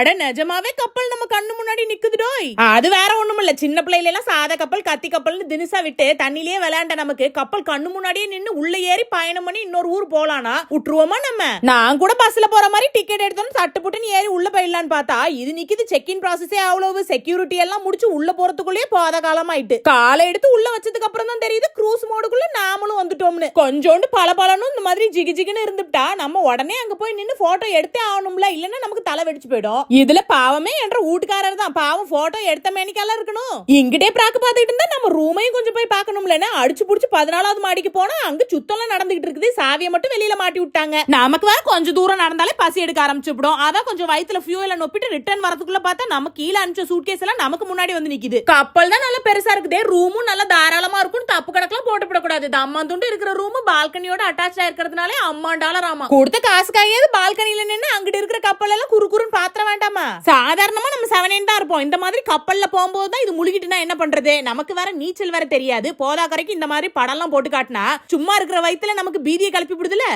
அட நிஜமாவே கப்பல் நம்ம கண்ணு முன்னாடி நிக்குதுடோய் அது வேற ஒண்ணும் இல்ல சின்ன பிள்ளைல எல்லாம் சாத கப்பல் கத்தி கப்பல்னு தினுசா விட்டு தண்ணிலேயே விளையாண்ட நமக்கு கப்பல் கண்ணு முன்னாடியே நின்னு உள்ள ஏறி பயணம் பண்ணி இன்னொரு ஊர் போலானா? விட்டுருவோமா நம்ம? நான் கூட பஸ்ல போற மாதிரி டிக்கெட் எடுத்தோம் சட்டு புட்டுன்னு ஏறி உள்ள போயிடலான்னு பார்த்தா இது நிக்குது செக் இன் ப்ராசஸே அவ்வளவு. செக்யூரிட்டி எல்லாம் முடிச்சு உள்ள போறதுக்குள்ளேயே போத காலமாயிட்டு. காலை எடுத்து உள்ள வச்சதுக்கு அப்புறம் தான் தெரியுது க்ரூஸ் மோடுக்குள்ள நாமளும் வந்துட்டோம்னு. கொஞ்சோண்டு பல இந்த மாதிரி ஜிகி ஜிகின்னு இருந்துட்டா நம்ம உடனே அங்க போய் நின்னு போட்டோ எடுத்தே ஆகணும்ல இல்லைன்னா நமக்கு தலை வெடிச்சு போயிடும். இதுல பாவமே என்ற வீட்டுக்காரர் தான். பாவம் போட்டோ எடுத்த மேனிக்கெல்லாம் இருக்கணும். இங்கிட்டே பிராக்கு பாத்துக்கிட்டு இருந்தா நம்ம ரூமையும் கொஞ்சம் போய் பார்க்கணும்லன்னா அடிச்சு புடிச்சு பதினாலாவது மாடிக்கு போனா அங்க சுத்தம்லாம் நடந்துகிட்டு இருக்குது. சாவியை மட்டும் வெளியில மாட்டி விட்டாங்க. நமக்கு வேற கொஞ்சம் தூரம் நடந்தாலே பசி எடுக்க ஆரம்பிச்சுடும் அதான் கொஞ்சம் வயித்துல ஃபியூல நொப்பிட்டு ரிட்டர்ன் வரதுக்குள்ள பார்த்தா நம்ம கீழே அனுப்பிச்ச சூட்கேஸ் எல்லாம் நமக்கு முன்னாடி வந்து நிக்குது. கப்பல் தான் நல்லா பெருசா இருக்குது. ரூமும் நல்லா தாராளமா இருக்கும். தப்பு கணக்கெல்லாம் போட்டு விடக்கூடாது தம்மா துண்டு இருக்கிற ரூம் பால்கனியோட அட்டாச் ஆயிருக்கிறதுனாலே அம்மா டாலர் ஆமா கொடுத்த காசுக்காவது பால்கனியில நின்று அங்கிட்டு இருக்கிற கப்பல் எல்லாம் குறுக்குறுன்னு குறுன்னு சாதாரணமா நம்ம செவனேன் தான் இருப்போம். இந்த மாதிரி கப்பல்ல போகும்போது தான் இது முழுகிட்டுனா என்ன பண்றது? நமக்கு வேற நீச்சல் வேற தெரியாது. போதா கரைக்கு இந்த மாதிரி படம்லாம் போட்டு காட்டினா சும்மா இருக்கிற வயித்துல நமக்கு பீதியை கிளப்பி விடுதுல?